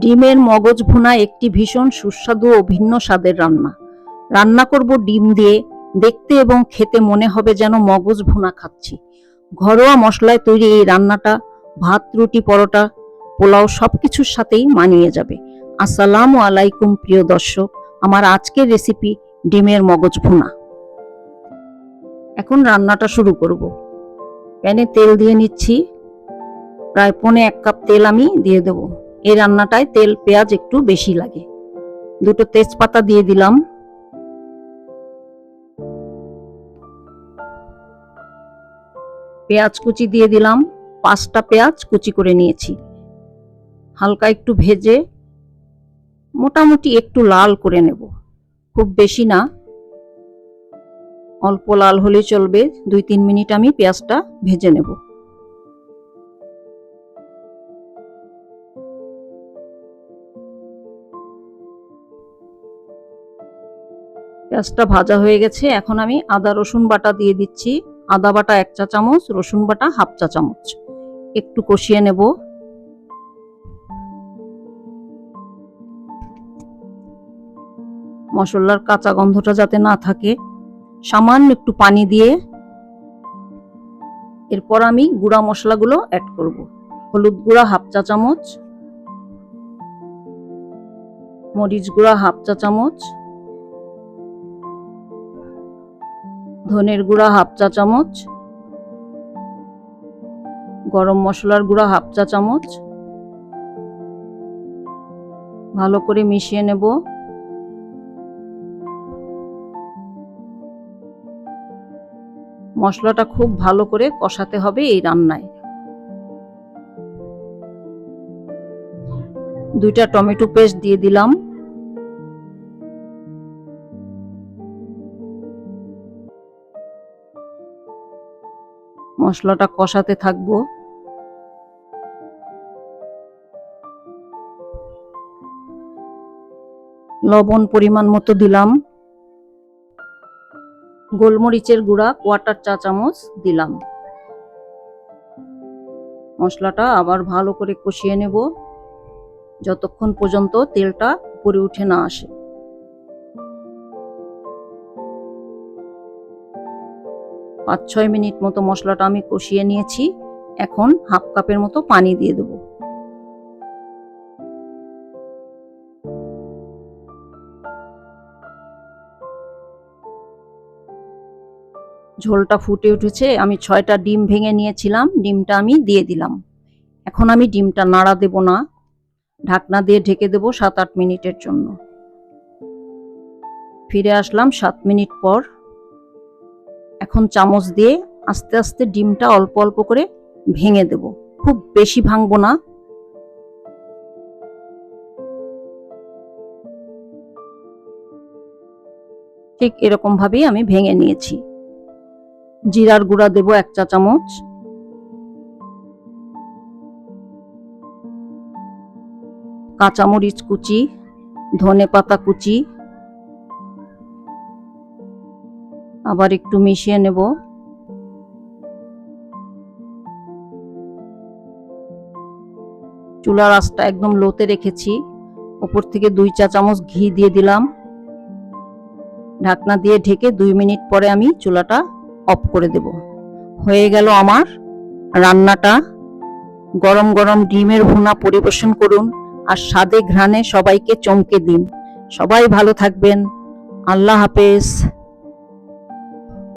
ডিমের মগজ ভুনা একটি ভীষণ সুস্বাদু ও ভিন্ন স্বাদের রান্না। রান্না করব ডিম দিয়ে, দেখতে এবং খেতে মনে হবে যেন মগজ ভুনা খাচ্ছি। ঘরোয়া মশলায় তৈরি এই রান্নাটা, ভাত, রুটি, পরোটা, পোলাও সবকিছুর সাথেই মানিয়ে যাবে। আসসালামু আলাইকুম প্রিয় দর্শক, আমার আজকের রেসিপি ডিমের মগজ ভুনা। এখন রান্নাটা শুরু করব। প্যানে তেল দিয়ে নিচ্ছি। প্রায় পনে এক কাপ তেল আমি দিয়ে দেব। এই রান্নাটায় তেল, পেঁয়াজ একটু বেশি লাগে। দুটো তেজপাতা দিয়ে দিলাম। পেঁয়াজ কুচি দিয়ে দিলাম। পাঁচটা পেঁয়াজ কুচি করে নিয়েছি। হালকা একটু ভেজে মোটামুটি একটু লাল করে নেব। খুব বেশি না। অল্প লাল হলে চলবে। দুই তিন মিনিট আমি পেঁয়াজটা ভেজে নেব। পেঁয়াজটা ভাজা হয়ে গেছে। এখন আমি আদা, রসুন বাটা দিয়ে দিচ্ছি। আদা বাটা এক চা চামচ, রসুন বাটা হাফ চা চামচ। একটু কষিয়ে নেব। মশলার কাঁচা গন্ধটা যাতে না থাকে, সামান্য একটু পানি দিয়ে এরপর আমি গুঁড়া মশলাগুলো অ্যাড করব। হলুদ গুঁড়া হাফ চা চামচ, মরিচ গুঁড়া হাফ চা চামচ ধনের গুঁড়া হাফ চা চামচ। গরম মশলার গুঁড়া হাফ চা চামচ। ভালো করে মিশিয়ে নেব। মশলাটা খুব ভালো করে কষাতে হবে এই রান্নায়। দুইটা টমেটো পেস্ট দিয়ে দিলাম। মশলাটা কষাতে থাকব। লবণ পরিমাণ মতো দিলাম। গোলমরিচের গুঁড়া কোয়াটার চা চামচ দিলাম। মশলাটা আবার ভালো করে কষিয়ে নেব। যতক্ষণ পর্যন্ত তেলটা উপরে উঠে না আসে। পাঁচ ছয় মিনিট মতো মশলাটা আমি কষিয়ে নিয়েছি। এখন হাফ কাপের মতো পানি দিয়ে দেব। ঝোলটা ফুটে উঠেছে। আমি ছয়টা ডিম ভেঙে নিয়েছিলাম। ডিমটা আমি দিয়ে দিলাম। এখন আমি ডিমটা নাড়া দেব না। ঢাকনা দিয়ে ঢেকে দেব সাত আট মিনিটের জন্য। ফিরে আসলাম সাত মিনিট পর। এখন চামচ দিয়ে আস্তে আস্তে ডিমটা অল্প অল্প করে ভেঙে দেব। খুব বেশি ভাঙবো না। ঠিক এরকম ভাবেই আমি ভেঙে নিয়েছি। জিরার গুঁড়া দেব এক চা চামচ। কাঁচামরিচ কুচি ধনে পাতা কুচি আবার একটু মিশিয়ে নেব। চুলার আঁচটা একদম লোতে রেখেছি। ওপর থেকে দুই চা চামচ ঘি দিয়ে দিলাম। ঢাকনা দিয়ে ঢেকে দুই মিনিট পরে আমি চুলাটা অফ করে দেব। হয়ে গেল আমার রান্নাটা। গরম গরম ডিমের ভুনা পরিবেশন করুন আর স্বাদে ঘ্রাণে সবাইকে চমকে দিন। সবাই ভালো থাকবেন। আল্লাহ হাফেজ।